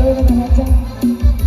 ด้วยนะครับ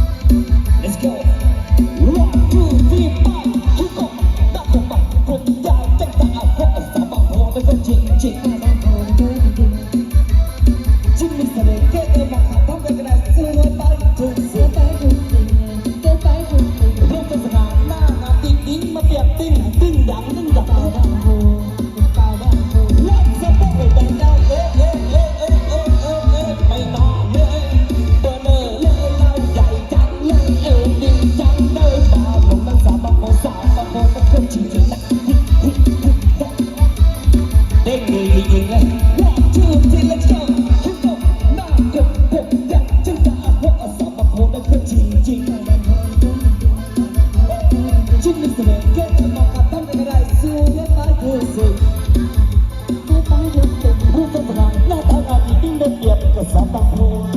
ได้เปรียบกับสตวบางโพ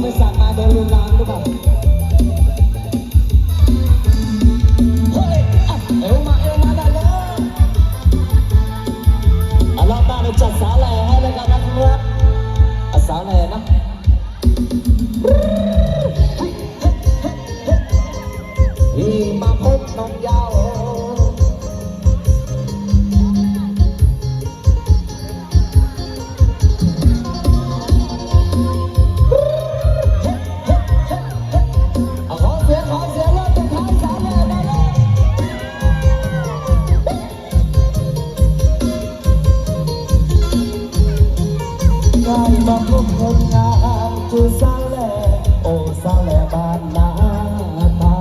เออมาเอวมาไลอะรอบน้จัดสาแหล่ให้เลยครับอะสาแหล่นะมาพบน้องยาว มาพบคนงามคือสาวแล่โอซาวแล่บานนาตา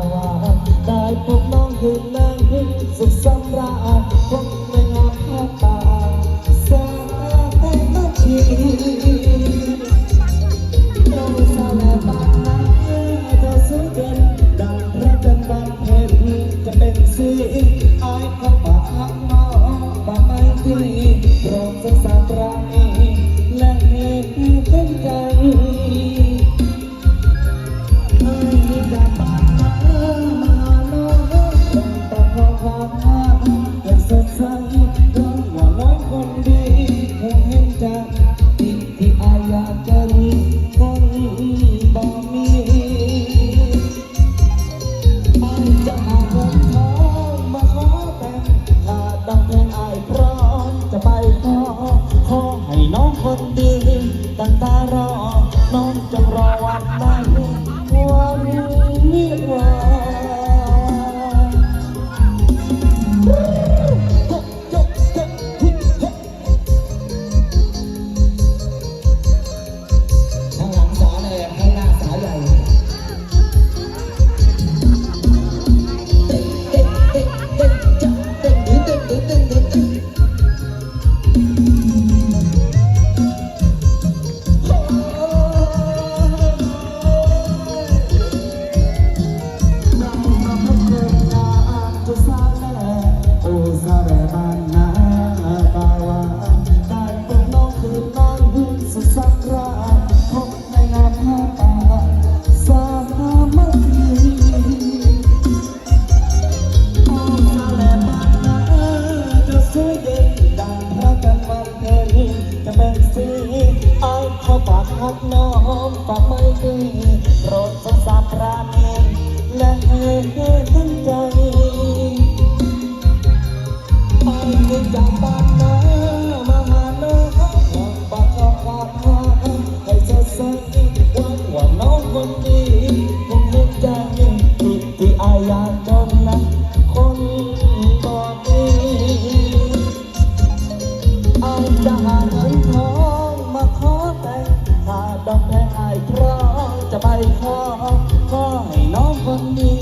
ได้พบน้องคืนนางพิงสุขสำราญพบในงามผ้าตาสาแต่งน้ำชีโอ้าวแล่บานนาเธอสวยเด่นดังพระจันทร์บางเพนจะเป็นสีอายขอ ไปขอขอให้น้องคนดีตั้งตาร หักน้องปากไม่ดีโปรดสงสารพระเนรและให้เพื่อทั้งใจไปจากบ้านนามาหาน้องหวังปากข้อความหาให้เธอใส่หวังว่าน้องคนดีคงนึกใจผิดที่อายาจนนะคนต่อไปไอายจะหาเรองจะไปขอขอให้น้องคนนี้